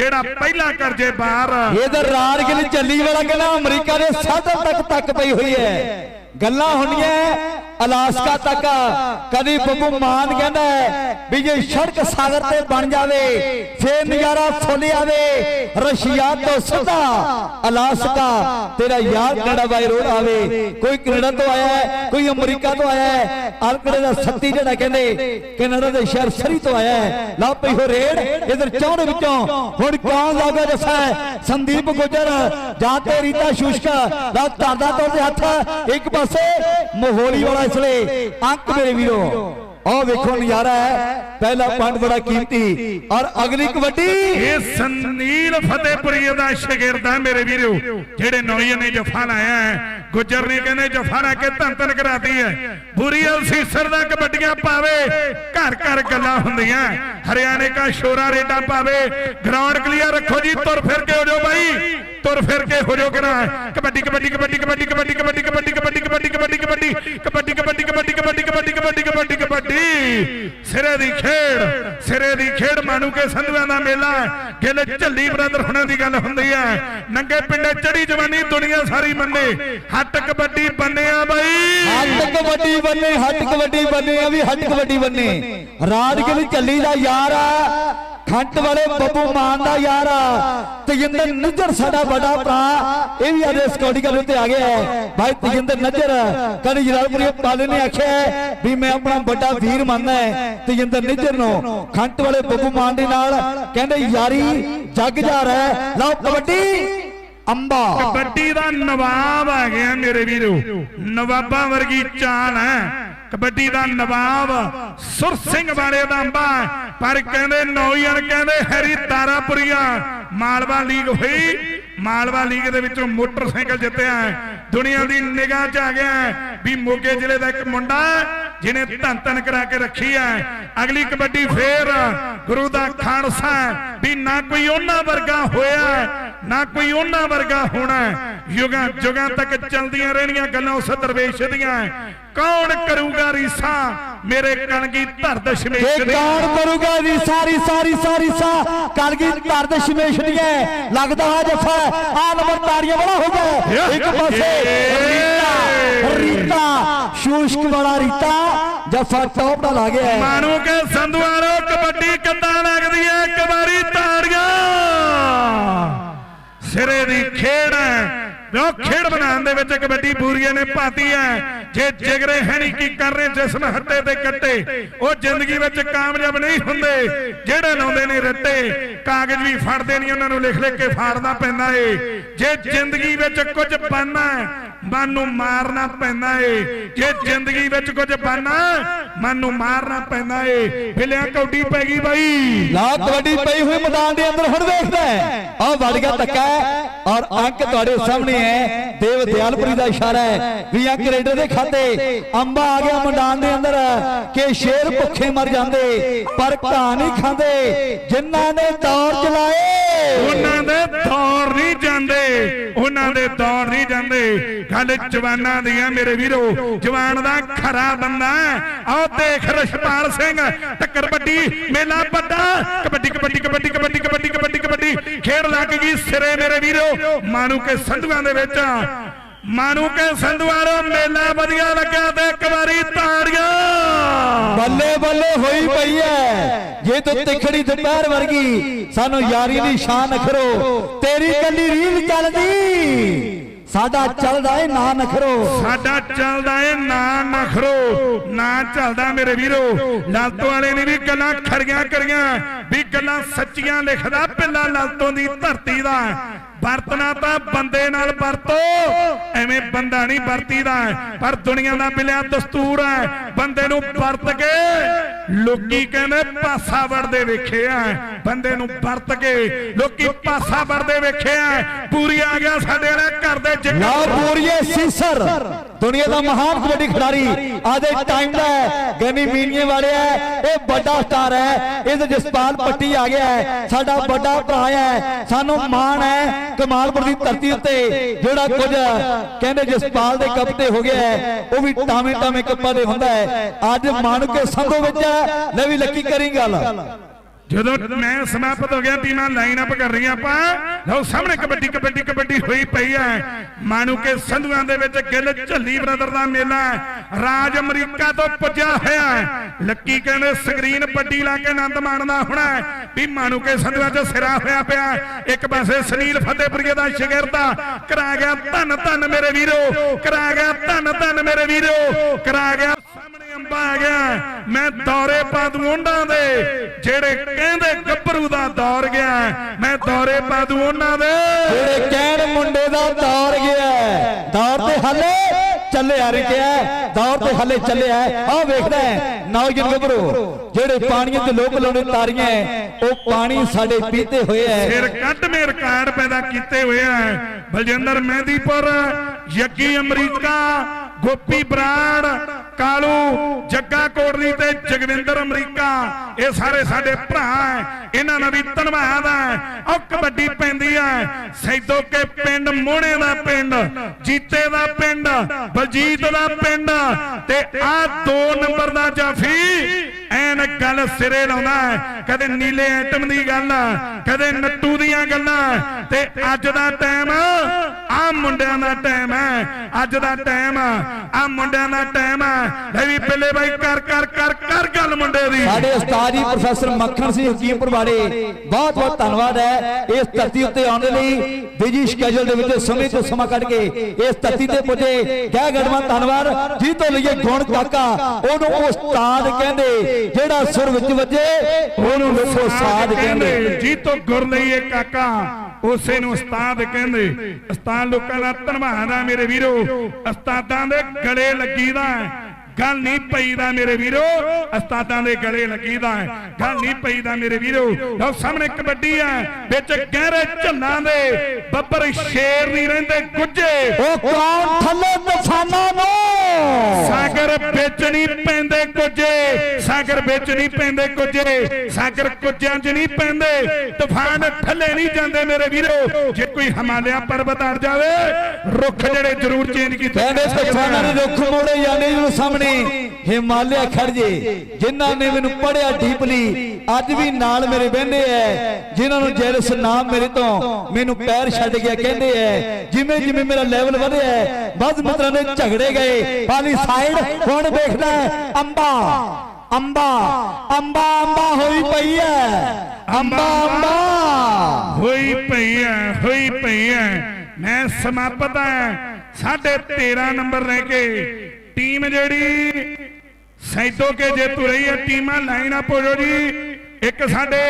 ਜਿਹੜਾ ਪਹਿਲਾ ਕਰਜੇ ਬਾਹਰ ਇਧਰ ਰਾਰਗਿਲ ਚੱਲੀ ਵਾਲਾ ਕਹਿੰਦਾ, ਅਮਰੀਕਾ ਦੇ ਸਦਰ ਤੱਕ ਤੱਕ ਪਈ ਹੋਈ ਹੈ। ਗੱਲਾਂ ਹੁੰਦੀਆਂ ਅਲਾਸਕਾ ਤੱਕ ਕਦੀ ਬੱਬੂ ਮਾਨ ਕਹਿੰਦਾ ਵੀ ਜੇ ਸੜਕ ਸਾਗਰ ਤੇ ਬਣ ਜਾਵੇ ਫੇਰ ਨਜ਼ਾਰਾ ਫੁੱਲ ਆਵੇ ਰਸ਼ੀਆ ਤੋਂ ਸਿੱਧਾ। ਅਲਾਸਕਾ ਤੇਰਾ ਯਾਰ ਕੈਨੇਡਾ ਬਾਈ ਰੋਡ ਆਵੇ? ਕੋਈ ਕੈਨੇਡਾ ਤੋਂ ਆਇਆ ਹੈ ਕੋਈ ਅਮਰੀਕਾ ਤੋਂ ਆਇਆ ਹੈ। ਆਲਕੜੇ ਦਾ ਸੱਤੀ ਜਿਹੜਾ ਕਹਿੰਦੇ ਕੈਨੇਡਾ ਦੇ ਸ਼ਹਿਰ ਸਰੀ ਤੋਂ ਆਇਆ ਹੈ। ਲਾ ਪਈ ਹੋ ਰੇਡ ਇਧਰ ਚੌੜੇ ਵਿੱਚੋਂ। ਹੁਣ ਕੌਣ ਲਾਗਾ ਜਫਾ ਸੰਦੀਪ ਗੁੱਜਰ ਜਾਂ ਤੇ ਰੀਤਾ ਸ਼ੁਸ਼ਕਾ ਲਾ ਧਾਰਦਾ ਤੇ ਹੱਥ ਇੱਕ ਪਾਸੇ ਮੋਹੋਲੀ ਵਾਲਾ ਇਸ ਲਈ ਅੰਕ ਮੇਰੇ ਵੀਰੋ। ਆਹ ਵੇਖੋ ਨਜ਼ਾਰਾ ਹੈ। ਪਹਿਲਾ ਪੁਆਇੰਟ ਬੜਾ ਕੀਮਤੀ। ਔਰ ਅਗਲੀ ਕਬੱਡੀ ਇਹ ਸੰਨੀਲ ਫਤਿਹਪੁਰੀ ਦਾ ਸ਼ਾਗਿਰਦ ਹੈ ਮੇਰੇ ਵੀਰੋ। ਜਿਹੜੇ ਨੌਜਵਾਨ ਨੇ ਜਫਾ ਲਾਇਆ ਹੈ। ਗੁੱਜਰ ਨੇ ਕਹਿੰਦੇ ਜਫਾ ਲਾ ਕੇ ਧੰਨ ਧੰਨ ਕਰਾਤੀ ਹੈ। ਬੁਰੀ ਅਲਸੀਸਰ ਦਾ ਕਬੱਡੀਆਂ ਪਾਵੇ। ਘਰ ਘਰ ਗੱਲਾਂ ਹੁੰਦੀਆਂ। ਹਰਿਆਣੇ ਕਾ ਸ਼ੋਰਾ ਰੇਡਾ ਪਾਵੇ। ਗਰਾਊਂਡ ਕਲੀਅਰ ਰੱਖੋ ਜੀ ਤੁਰ ਫਿਰ ਕੇ ਹੋ ਜਾਓ ਬਾਈ। ਤੁਰ ਫਿਰ ਕੇ ਹੋ ਜਾਓ ਕਰਾ ਕਬੱਡੀ ਕਬੱਡੀ ਕਬੱਡੀ ਕਬੱਡੀ ਕਬੱਡੀ ਕਬੱਡੀ ਕਬੱਡੀ ਕਬੱਡੀ ਕਬੱਡੀ ਕਬੱਡੀ ਕਬੱਡੀ ਕਬੱਡੀ ਕਬੱਡੀ ਕਬੱਡੀ ਕਬੱਡੀ ਕਬੱਡੀ ਕਬੱਡੀ ਕਬੱਡੀ ਕਬੱਡੀ ਸਿਰੇ ਦੀ ਖੇਡ ਸਿਰੇ ਦੀ ਖੇਡ ਮਾਨੂ ਕੇ ਸੰਧੂਆਂ ਦਾ ਮੇਲਾ ਗਿੱਲ ਝੱਲੀ ਬ੍ਰਦਰ ਹੁਣਾਂ ਦੀ ਗੱਲ ਹੁੰਦੀ ਹੈ ਨੰਗੇ ਪਿੰਡੇ ਚੜੀ ਜਵਾਨੀ ਦੁਨੀਆ ਸਾਰੀ ਮੰਨੇ ਹੱਟ ਕਬੱਡੀ ਬੰਨਿਆ ਬਾਈ ਹੱਟ ਕਬੱਡੀ ਬੰਨੇ ਹੱਟ ਕਬੱਡੀ ਬੰਨੇ ਆ ਵੀ ਹੱਟ ਕਬੱਡੀ ਬੰਨੇ ਰਾਜਗਿਲ ਚੱਲੀ ਦਾ ਯਾਰ ਆ ਖੰਟ ਵਾਲੇ ਬੱਬੂ ਮਾਨ ਦਾ ਯਾਰ। ਤਜਿੰਦਰ ਨੱਜਰ ਸਾਡਾ ਵੱਡਾ ਭਰਾ। ਇਹ ਵੀ ਅੱਜ ਸਕਾਊਟੀ ਕਰਨ ਉੱਤੇ ਆ ਗਿਆ ਹੈ। ਭਾਈ ਤਜਿੰਦਰ ਨੱਜਰ। ਕਦੀ ਜਲਾਲਪੁਰੀ ਪਾਲੇ ਨੇ ਆਖਿਆ ਵੀ ਮੈਂ ਆਪਣਾ ਵੱਡਾ ਵੀਰ ਮੰਨਦਾ ਹੈ। ਤਜਿੰਦਰ ਨੱਜਰ ਨੂੰ ਖੰਟ ਵਾਲੇ ਬੱਬੂ ਮਾਨ ਦੇ ਨਾਲ ਕਹਿੰਦੇ ਯਾਰੀ ਜੱਗ ਜਾ ਰਿਹਾ। ਹੈ ਲਓ ਕਬੱਡੀ। ਅੰਬਾ। ਕਬੱਡੀ ਦਾ ਨਵਾਬ ਆ ਗਿਆ ਮੇਰੇ ਵੀਰੋ। ਨਵਾਬਾਂ ਵਰਗੀ ਚਾਲ ਹੈ। ਕਬੱਡੀ ਦਾ ਨਵਾਬ, ਸੁਰ ਸਿੰਘ ਵਾਲੇ ਦਾ ਅੰਬਾ ਪਰ ਕਹਿੰਦੇ ਨੌਜਵਾਨ ਕਹਿੰਦੇ ਹੈਰੀ ਤਾਰਾਪੁਰੀਆ, ਮਾਲਵਾ ਲੀਗ ਹੋਈ। ਮਾਲਵਾ ਲੀਗ ਦੇ ਵਿੱਚੋਂ ਮੋਟਰਸਾਈਕਲ ਜਿੱਤਿਆ ਹੈ। ਦੁਨੀਆ ਦੀ ਨਿਗਾਹ 'ਚ ਆ ਗਿਆ ਵੀ ਮੋਗੇ ਜ਼ਿਲ੍ਹੇ ਦਾ ਇੱਕ ਮੁੰਡਾ ਜਿਹਨੇ ਧੰਨ ਧੰਨ ਕਰਾ ਕੇ ਰੱਖੀ ਹੈ। ਅਗਲੀ ਕਬੱਡੀ ਫੇਰ ਗੁਰੂ ਦਾ ਖਾਲਸਾ ਵੀ ਨਾ ਕੋਈ ਉਹਨਾਂ ਵਰਗਾ ਹੋਇਆ। ਨਾ ਕੋਈ ਉਹਨਾਂ ਵਰਗਾ ਹੋਣਾ। ਯੁਗਾਂ ਜੁਗਾਂ ਤੱਕ ਚਲਦੀਆਂ ਰਹਿਣੀਆਂ ਗੱਲਾਂ ਉਸ ਦਰਵੇਸ਼ ਦੀਆਂ ਕੌਣ ਕਰੂਗਾ ਰੀਸਾ? ਮੇਰੇ ਕਣਗੀ ਧਰ ਦਸ਼ਮੇਸ਼ ਦੀ। ਕੌਣ ਕਰੂਗਾ ਵੀ ਸਾਰੀ ਸਾਰੀ ਸਾਰੀ ਸਾ ਕਲਗੀ ਧਰਦ ਸ਼ਮੇਸ਼ ਦੀ ਹੈ। ਲੱਗਦਾ ਹੈ ਜਫਾ ਆ ਨੰਬਰ ਤਾੜੀਆਂ ਵਾਲਾ ਹੋ ਗਿਆ। ਇੱਕ ਪਾਸੇ ਰੀਤਾ ਰੀਤਾ ਸ਼ੂਸ਼ਕ ਵਾਲਾ ਰੀਤਾ। ਜਫਾ ਟੌਪ ਦਾ ਲਾ ਗਿਆ। ਮਾਨੂ ਕੇ ਸੰਧੂਆਰੋ ਕਬੱਡੀ ਕਿੱਦਾਂ ਲੱਗਦੀ ਹੈ। ਇੱਕ ਵਾਰੀ ਤਾੜੀਆਂ ਸਿਰੇ ਦੀ ਖੇਡ ਹੈ। ਉਹ ਖੇਡ ਬਣਾਉਣ ਦੇ ਵਿੱਚ ਕਬੱਡੀ ਬੂਰੀਏ ਨੇ ਪਾਤੀ ਹੈ। ਜੇ ਜਿਗਰੇ ਹੈ ਨਹੀਂ ਕੀ ਕਰ ਰਹੇ, ਜਿਸਮ ਹੱਟੇ ਤੇ ਕੱਟੇ, ਉਹ ਜ਼ਿੰਦਗੀ ਵਿੱਚ ਕਾਮਯਾਬ ਨਹੀਂ ਹੁੰਦੇ। ਜਿਹੜੇ ਲਾਉਂਦੇ ਨੇ ਰੱਟੇ, ਕਾਗਜ਼ ਵੀ ਫੜਦੇ ਨਹੀਂ, ਉਹਨਾਂ ਨੂੰ ਲਿਖ ਲਿਖ ਕੇ ਫਾੜਨਾ ਪੈਂਦਾ ਏ। ਜੇ ਜ਼ਿੰਦਗੀ ਵਿੱਚ ਕੁਝ ਬਣਨਾ ਮਨ ਨੂੰ ਮਾਰਨਾ ਪੈਂਦਾ ਏ ਜੇ ਜ਼ਿੰਦਗੀ ਵਿੱਚ ਕੁਝ ਬਣਨਾ ਮਨ ਨੂੰ ਮਾਰਨਾ ਪੈਂਦਾ ਏ ਫਿਲਿਆ ਕੌਡੀ ਪੈ ਗਈ ਬਾਈ ਲਾ ਕਬੱਡੀ ਪਈ ਹੋਈ ਮੈਦਾਨ ਦੇ ਅੰਦਰ ਹੁਣ ਵੇਖਦਾ ਆ ਵੜ ਗਿਆ ਧੱਕਾ ਔਰ ਅੰਕ ਤੁਹਾਡੇ ਸਾਹਮਣੇ ਹੈ ਦੇਵ ਦਿਆਲਪੁਰੀ ਦਾ ਇਸ਼ਾਰਾ ਹੈ ਵੀ ਅੰਕ ਰੇਡਰ ਦੇ ਖਾਤੇ ਅੰਬਾ ਆ ਗਿਆ ਮੈਦਾਨ ਦੇ ਅੰਦਰ ਕਿ ਸ਼ੇਰ ਭੁੱਖੇ ਮਰ ਜਾਂਦੇ ਪਰ ਘਾਹ ਨਹੀਂ ਖਾਂਦੇ ਜਿਨ੍ਹਾਂ ਨੇ ਦੌਰ ਚਲਾਏ ਉਹਨਾਂ ਦੇ ਦੌਰ ਨਹੀਂ ਜਾਂਦੇ ਉਹਨਾਂ ਦੇ ਦੌਰ ਨਹੀਂ ਜਾਂਦੇ ਗੱਲ ਜਵਾਨਾਂ ਦੀ ਆ ਮੇਰੇ ਵੀਰੋ ਜਵਾਨ ਦਾ ਖਰਾ ਬੰਦਾ ਆਹ ਦੇਖ ਰਸ਼ਪਾਲ ਸਿੰਘ ਟੱਕਰ ਵੱਡੀ ਮੇਲਾ ਵੱਡਾ। ਕਬੱਡੀ ਕਬੱਡੀ ਕਬੱਡੀ ਕਬੱਡੀ ਕਬੱਡੀ ਕਬੱਡੀ ਕਬੱਡੀ। ਖੇਡ ਲੱਗ ਗਈ ਸਿਰੇ ਮੇਰੇ ਵੀਰੋ ਮਾਨੂ ਕੇ ਸੰਧੂਆਂ ਦੇ ਵਿੱਚ। ਮਾਨੂ ਕੇ ਸੰਧੂਆਰੋ ਮੇਲਾ ਵਧੀਆ ਲੱਗਿਆ ਤੇ ਇੱਕ ਵਾਰੀ ਤਾੜੀਆਂ। ਬੱਲੇ ਬੱਲੇ ਹੋਈ ਪਈ ਹੈ ਜੇ ਤੂੰ ਤਿਖੜੀ ਦੁਪਹਿਰ ਵਰਗੀ ਸਾਨੂੰ ਯਾਰੀ ਦੀ ਸ਼ਾਨ ਅਖਰੋ ਤੇਰੀ ਕੱਲੀ ਰੀਲ ਚੱਲਦੀ। ਸਾਡਾ ਚੱਲਦਾ ਏ ਨਾ ਨਖਰੋ। ਸਾਡਾ ਚੱਲਦਾ ਏ ਨਾ ਨਖਰੋ। ਨਾ ਚੱਲਦਾ ਮੇਰੇ ਵੀਰੋ। ਲਾਲਤੋਂ ਵਾਲੇ ਨੇ ਵੀ ਗੱਲਾਂ ਖੜੀਆਂ ਕਰੀਆਂ, ਵੀ ਗੱਲਾਂ ਸੱਚੀਆਂ ਲਿਖਦਾ ਪਿੱਲਾ ਲਾਲਤੋਂ ਦੀ ਧਰਤੀ ਦਾ। ਵਰਤਣਾ ਤਾਂ ਬੰਦੇ ਨਾਲ ਵਰਤੋ। ਐਵੇਂ ਬੰਦਾ ਨਹੀਂ ਵਰਤੀਦਾ। ਪਰ ਦੁਨੀਆ ਦਾ ਮਿਲਿਆ ਦਸਤੂਰ ਹੈ। ਬੰਦੇ ਨੂੰ ਵਰਤ ਕੇ ਲੋਕੀ ਕਹਿੰਦੇ ਪਾਸਾ ਵੜਦੇ ਵੇਖਿਆ ਬੰਦੇ ਨੂੰ ਵਰਤ ਕੇ ਲੋਕੀ ਪਾਸਾ ਵੜਦੇ ਵੇਖਿਆ ਪੂਰੀ ਆ ਗਿਆ ਸਾਡੇ ਵਾਲੇ ਘਰ ਦੇ ਲਓ ਜਿੱਕਾ ਪੂਰੀਏ ਸੀਸਰ ਦੁਨੀਆ ਦਾ ਮਹਾਨ ਕਬੱਡੀ ਖਿਡਾਰੀ ਆਦੇ ਟਾਈਮ ਦਾ ਗਨੀ ਮੀਨੀਏ ਵਾਲੇ ਹੈ। ਇਹ ਵੱਡਾ ਸਟਾਰ ਹੈ। ਇਹ ਜਸਪਾਲ ਪੱਟੀ ਆ ਗਿਆ ਹੈ। ਸਾਡਾ ਵੱਡਾ ਭਰਾ ਹੈ। ਸਾਨੂੰ ਮਾਣ ਹੈ ਕਮਾਲਪੁਰ ਦੀ ਧਰਤੀ ਉੱਤੇ। ਜਿਹੜਾ ਕੁਝ ਕਹਿੰਦੇ ਜਸਪਾਲ ਦੇ ਕੱਪ ਤੇ ਹੋ ਗਿਆ ਹੈ ਉਹ ਵੀ ਟਾਵੇਂ ਟਾਵੇਂ ਕੱਪਾਂ ਦੇ ਹੁੰਦਾ ਹੈ। ਅੱਜ ਮਾਨਕੇ ਸੰਧੋ ਵਿੱਚ ਹੈ। ਲੈ ਵੀ ਲੱਕੀ ਕਰੀ ਗੱਲ। ਜਦੋਂ ਮੈਂ ਸਮਾਪਤ ਹੋ ਗਿਆ, ਟੀਮਾਂ ਲਾਈਨ ਅਪ ਕਰ ਰਹੀਆਂ ਆਪਾਂ। ਲਓ, ਸਾਹਮਣੇ ਕਬੱਡੀ ਕਬੱਡੀ ਕਬੱਡੀ ਹੋਈ ਪਈ ਹੈ। ਮਾਨੂ ਕੇ ਸੰਧੂਆਂ ਦੇ ਵਿੱਚ ਗਿੱਲ ਝੱਲੀ ਬ੍ਰਦਰ ਦਾ ਮੇਲਾ ਰਾਜ ਅਮਰੀਕਾ ਤੋਂ ਪੁੱਜਿਆ ਹੋਇਆ ਲੱਕੀ ਕਹਿੰਦੇ, ਸਕਰੀਨ ਵੱਡੀ ਲਾ ਕੇ ਆਨੰਦ ਮਾਣਦਾ ਹੋਣਾ ਵੀ ਮਾਨੂ ਕੇ ਸੰਧੂਆਂ 'ਚ ਸਿਰਾ ਹੋਇਆ ਪਿਆ। ਇੱਕ ਪਾਸੇ ਸੁਨੀਲ ਫਤਿਹਪੁਰੀਏ ਦਾ ਸ਼ਗਿਰਦਾ ਕਰਾ ਗਿਆ ਧੰਨ ਧੰਨ ਮੇਰੇ ਵੀਰੋ। ਕਰਾ ਗਿਆ ਧੰਨ ਧੰਨ ਮੇਰੇ ਵੀਰੋ। ਕਰਾ ਗਿਆ ਆ ਗਿਆ। ਮੈਂ ਦੌਰੇ ਪਾ ਦੂੰ ਜਿਹੜੇ ਕਹਿੰਦੇ ਗੱਭਰੂ ਦਾ ਦੌਰ ਗਿਆ ਮੈਂ ਦੌਰੇ ਪਾ ਦੂੰ ਉਹਨਾਂ ਦੇ। ਜਿਹੜੇ ਕਹਿਣ ਮੁੰਡੇ ਦਾ ਦੌਰ ਗਿਆ। ਦੌਰ ਤੇ ਹਲੇ ਚੱਲਿਆ ਰਿਹਾ ਦੌਰ ਤੇ ਹਲੇ ਚੱਲਿਆ ਆਹ ਵੇਖਦਾ ਹੈ, ਨੌਜਵਾਨ ਗੱਭਰੂ ਜਿਹੜੇ ਪਾਣੀਆਂ ਤੇ ਲੋਕ ਲਾਉਣੇ ਤਾਰੀਆਂ ਉਹ ਪਾਣੀ ਸਾਡੇ ਪੀਤੇ ਹੋਏ ਹੈ। ਸਿਰ ਕੱਢ ਮੇ ਰਿਕਾਰਡ ਪੈਦਾ ਕੀਤੇ ਹੋਏ ਆ। ਬਲਜਿੰਦਰ ਮਹਿੰਦੀਪੁਰ ਯੱਗੀ ਅਮਰੀਕਾ ਗੋਪੀ ਬਰਾੜ ਕਾਲੂ, ਜੱਗਾ ਕੋਟਲੀ ਤੇ ਜਗਵਿੰਦਰ ਅਮਰੀਕਾ। ਇਹ ਸਾਰੇ ਸਾਡੇ ਭਰਾ ਹੈ ਇਹਨਾਂ ਨਾਲ ਵੀ ਧੰਨਵਾਦ ਹੈ ਉਹ ਕਬੱਡੀ ਪੈਂਦੀ ਹੈ ਸੈਦੋ ਕੇ ਪਿੰਡ, ਮੋਹਣੇ ਦਾ ਪਿੰਡ, ਜੀਤੇ ਦਾ ਪਿੰਡ, ਬਲਜੀਤ ਦਾ ਪਿੰਡ। ਤੇ ਆ ਦੋ ਨੰਬਰ ਦਾ ਜਾਫੀ, ਐਨ ਗੱਲ ਸਿਰੇ ਲਾਉਂਦਾ ਹੈ। ਕਦੇ ਨੀਲੇ ਐਟਮ ਦੀ ਗੱਲ, ਕਦੇ ਨੱਟੂ ਦੀਆਂ ਗੱਲਾਂ। ਤੇ ਅੱਜ ਦਾ ਟਾਈਮ ਆ ਮੁੰਡਿਆਂ ਦਾ ਟਾਈਮ ਹੈ ਅੱਜ ਦਾ ਟਾਈਮ ਆ ਮੁੰਡਿਆਂ ਦਾ ਟਾਈਮ ਹੈ ਲੈ ਵੀ ਬੱਲੇ ਬਾਈ ਕਰ ਕਰ ਕਰ ਕਰ ਗੱਲ ਮੁੰਡੇ ਦੀ। ਸਾਡੇ ਉਸਤਾਦ ਜੀ ਪ੍ਰੋਫੈਸਰ ਮੱਖਣ ਸਿੰਘ ਹਕੀਮਪੁਰ ਵਾਲੇ ਬਹੁਤ ਬਹੁਤ ਧੰਨਵਾਦ ਹੈ। ਇਸ ਧਰਤੀ ਉੱਤੇ ਆਉਣ ਦੇ ਲਈ ਬਿਜ਼ੀ ਸ਼ਕੇਜੂਲ ਦੇ ਵਿੱਚ ਸਮੇਂ ਤੋਂ ਸਮਾਂ ਕੱਢ ਕੇ ਇਸ ਧਰਤੀ ਤੇ ਪੁੱਜੇ। ਗਹਿ ਗੜਵਾ ਧੰਨਵਾਦ। ਜੀ ਤੋਂ ਲਈਏ ਗੁਣ ਕਾਕਾ ਉਹਨੂੰ ਉਸਤਾਦ ਕਹਿੰਦੇ ਜਿਹੜਾ ਸੁਰ ਵਿੱਚ ਵੱਜੇ ਉਹਨੂੰ ਲੋਕੋ ਉਸਤਾਦ ਕਹਿੰਦੇ। ਜੀ ਤੋਂ ਗੁਰ ਲਈਏ ਕਾਕਾ ਉਸੇ ਨੂੰ ਉਸਤਾਦ ਕਹਿੰਦੇ। ਉਸਤਾਦ ਲੋਕਾਂ ਦਾ ਧੰਨਵਾਦ ਆ ਮੇਰੇ ਵੀਰੋ। ਉਸਤਾਦਾਂ ਦੇ ਗਲੇ ਲੱਗੀਦਾ। ਗੱਲ ਨਹੀਂ ਪਈਦਾ ਮੇਰੇ ਵੀਰੋ। ਉਸਤਾਦਾਂ ਦੇ ਗਲੇ ਲੱਗੀਦਾ ਹੈ। ਗੱਲ ਨਹੀਂ ਪਈਦਾ ਮੇਰੇ ਵੀਰੋ। ਲਓ ਸਾਹਮਣੇ ਕਬੱਡੀ ਹੈ। ਵਿੱਚ ਗਹਿਰੇ ਝੱਲਾਂ ਦੇ ਬੱਬਰ ਸ਼ੇਰ ਨਹੀਂ ਰਹਿੰਦੇ ਗੁੱਜੇ। ਉਹ ਕੌਣ? ਥੱਲੇ ਤੂਫਾਨਾਂ ਨੂੰ। ਸਾਗਰ ਵਿੱਚ ਨਹੀਂ ਪੈਂਦੇ ਕੁਝੇ ਸਾਗਰ ਵਿੱਚ ਨਹੀਂ ਪੈਂਦੇ ਕੁਝੇ ਸਾਗਰ ਕੁਝਿਆਂ 'ਚ ਨਹੀਂ ਪੈਂਦੇ। ਤੂਫਾਨ ਥੱਲੇ ਨਹੀਂ ਜਾਂਦੇ ਮੇਰੇ ਵੀਰੋ। ਜੇ ਕੋਈ ਹਿਮਾਲਿਆ ਪਰਬਤ ਅੜ ਜਾਵੇ ਰੁੱਖ ਜਿਹੜੇ ਜ਼ਰੂਰ ਚੇਂਜ ਕੀਤੇ ਕਹਿੰਦੇ ਤੂਫਾਨਾਂ ਦੇ ਰੁੱਖ ਮੋੜੇ ਜਾਂਦੇ ਨੂੰ ਸਾਹਮਣੇ ਹਿਮਾਲਿਆ ਖੜ ਜੇ ਜਿਨ੍ਹਾਂ ਨੇ ਮੈਨੂੰ ਪੜਿਆ ਡੀਪਲੀ ਅੱਜ ਵੀ ਨਾਲ ਮੇਰੇ ਬਹਿੰਦੇ ਐ ਜਿਨ੍ਹਾਂ ਨੂੰ ਜੈਲਸ ਨਾਮ ਮੇਰੇ ਤੋਂ ਮੈਨੂੰ ਪੈਰ ਛੱਡ ਗਿਆ ਕਹਿੰਦੇ ਐ ਜਿਵੇਂ ਜਿਵੇਂ ਮੇਰਾ ਲੈਵਲ ਵਧਿਆ ਹੈ, ਵੱਧ ਮਿੱਤਰਾਂ ਦੇ ਝਗੜੇ ਗਏ ਪਾਲੀ ਸਾਈਡ ਹੁਣ ਵੇਖਦਾ ਅੰਬਾ ਅੰਬਾ ਅੰਬਾ ਅੰਬਾ ਹੋਈ ਪਈ ਐ ਅੰਬਾ ਅੰਬਾ। ਹੋਈ ਪਈ ਐ ਹੋਈ ਪਈ ਐ ਮੈਂ ਸਮਾਪਤ ਐ ਸਾਢੇ 13 ਨੰਬਰ ਲੈ ਕੇ ਟੀਮ ਜਿਹੜੀ ਸੈਦੋ ਕੇ ਜੇਤੂ ਰਹੀ ਹੈ ਟੀਮਾਂ ਲਾਈਨ ਅਪ ਹੋ ਜਾਓ ਜੀ। ਇੱਕ ਸਾਡੇ